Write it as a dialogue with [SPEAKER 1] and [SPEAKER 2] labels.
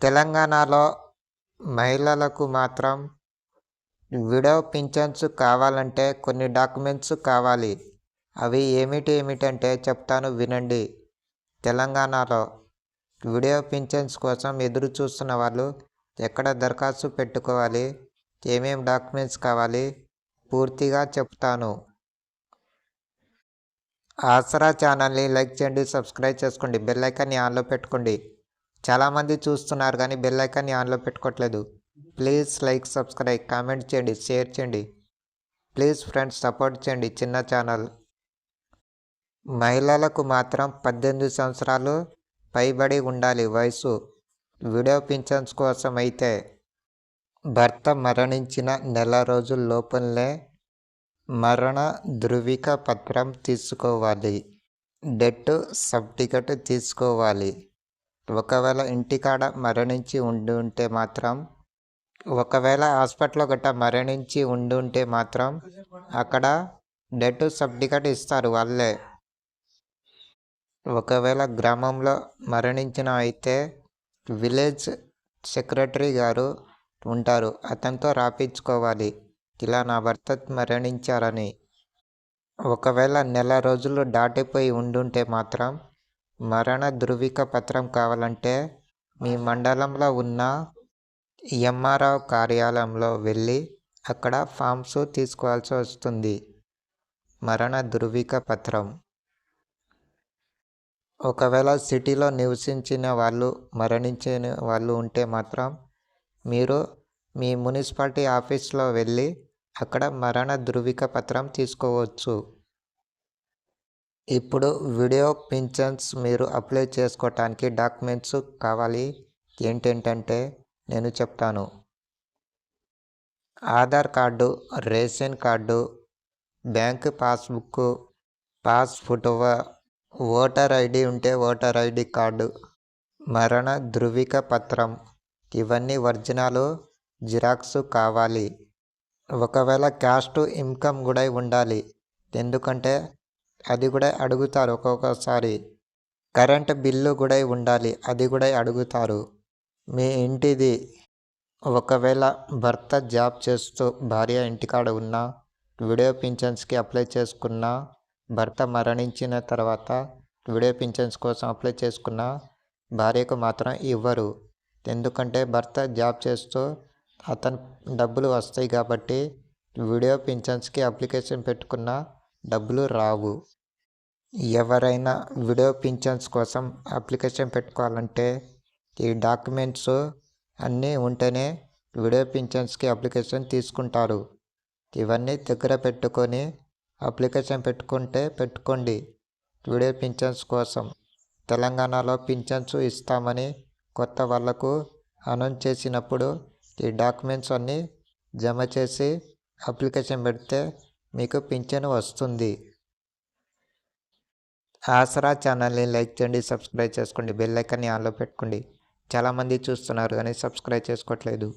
[SPEAKER 1] తెలంగాణలో మహిళలకు మాత్రం విడో పింఛన్స్ కావాలంటే కొన్ని డాక్యుమెంట్స్ కావాలి. అవి ఏమిటి ఏమిటంటే చెప్తాను వినండి. తెలంగాణలో విడో పింఛన్స్ కోసం ఎదురు చూస్తున్న వాళ్ళు ఎక్కడ దరఖాస్తు పెట్టుకోవాలి? ఏమేం డాక్యుమెంట్స్ కావాలి? పూర్తిగా చెప్తాను. ఆసరా ఛానల్ని లైక్ చేయండి సబ్స్క్రైబ్ చేసుకోండి బెల్ ఐకాన్ని ఆన్లో పెట్టుకోండి. చాలామంది చూస్తున్నారు కానీ బెల్ ఐకాన్ని ఆన్లో పెట్టుకోవట్లేదు ప్లీజ్ లైక్ సబ్స్క్రైబ్ కామెంట్ చేయండి షేర్ చేయండి. ప్లీజ్ ఫ్రెండ్స్ సపోర్ట్ చేయండి చిన్న ఛానల్. మహిళలకు మాత్రం పద్దెనిమిది సంవత్సరాలు పైబడి ఉండాలి వయసు. వీడియో పింఛన్స్ కోసం అయితే భర్త మరణించిన నెల రోజుల లోపలనే మరణ ధృవిక పత్రం తీసుకోవాలి. డెట్ సర్టిఫికెట్ తీసుకోవాలి. ఒకవేళ ఇంటికాడ మరణించి ఉండి ఉంటే మాత్రం ఒకవేళ హాస్పిటల్లో గట్ట మరణించి ఉండి ఉంటే మాత్రం అక్కడ డెత్ సర్టిఫికేట్ ఇస్తారు వాళ్ళే. ఒకవేళ గ్రామంలో మరణించిన అయితే విలేజ్ సెక్రటరీ గారు ఉంటారు అతనితో రాపించుకోవాలి. ఇలా నా భర్త మరణించారని. ఒకవేళ నెల రోజులు దాటిపోయి ఉండుంటే మాత్రం మరణ ధృవిక పత్రం కావాలంటే మీ మండలంలో ఉన్న ఎంఆర్ఓ కార్యాలయంలో వెళ్ళి అక్కడ ఫామ్స్ తీసుకోవాల్సి వస్తుంది. మరణ ధృవిక పత్రం. ఒకవేళ సిటీలో నివసించిన వాళ్ళు మరణించిన వాళ్ళు ఉంటే మాత్రం మీరు మీ మున్సిపాలిటీ ఆఫీస్లో వెళ్ళి అక్కడ మరణ ధృవిక పత్రం తీసుకోవచ్చు. ఇప్పుడు వీడియో పింఛన్స్ మీరు అప్లై చేసుకోవటానికి డాక్యుమెంట్స్ కావాలి. ఏంటంటే నేను చెప్తాను. Aadhaar card ration card bank passbook pass photo voter ID ఉంటే ఓటర్ ఐడి కార్డు మరణ ధృవిక పత్రం ఇవన్నీ ఒరిజినాలు జిరాక్స్ కావాలి. ఒకవేళ క్యాస్ట్ ఇన్కమ్ కూడా ఉండాలి. ఎందుకంటే అది కూడా అడుగుతారు. ఒక్కొక్కసారి కరెంట్ బిల్లు కూడా ఉండాలి అది కూడా అడుగుతారు. మీ ఇంటిది ఒకవేళ భర్త జాబ్ చేస్తూ భార్య ఇంటికాడ ఉన్నా వీడియో పింఛన్స్కి అప్లై చేసుకున్న భర్త మరణించిన తర్వాత వీడియో పింఛన్స్ కోసం అప్లై చేసుకున్న భార్యకు మాత్రం ఇవ్వరు. ఎందుకంటే భర్త జాబ్ చేస్తూ అతను డబ్బులు వస్తాయి కాబట్టి వీడియో పింఛన్స్కి అప్లికేషన్ పెట్టుకున్న డబ్బులు రావు. ఎవరైనా విడో పింఛన్స్ కోసం అప్లికేషన్ పెట్టుకోవాలంటే ఈ డాక్యుమెంట్స్ అన్నీ ఉంటేనే విడో పింఛన్స్కి అప్లికేషన్ తీసుకుంటారు. ఇవన్నీ దగ్గర పెట్టుకొని అప్లికేషన్ పెట్టుకుంటే పెట్టుకోండి. విడో పింఛన్స్ కోసం తెలంగాణలో పింఛన్స్ ఇస్తామని కొత్త వాళ్ళకు అనౌన్స్ చేసినప్పుడు ఈ డాక్యుమెంట్స్ అన్నీ జమ చేసి అప్లికేషన్ పెడితే మీకు పింఛను వస్తుంది. ఆసరా ఛానల్ని లైక్ చేయండి సబ్స్క్రైబ్ చేసుకోండి బెల్ ఐకాన్ని ఆన్లో పెట్టుకోండి. చాలామంది చూస్తున్నారు కానీ సబ్స్క్రైబ్ చేసుకోవట్లేదు.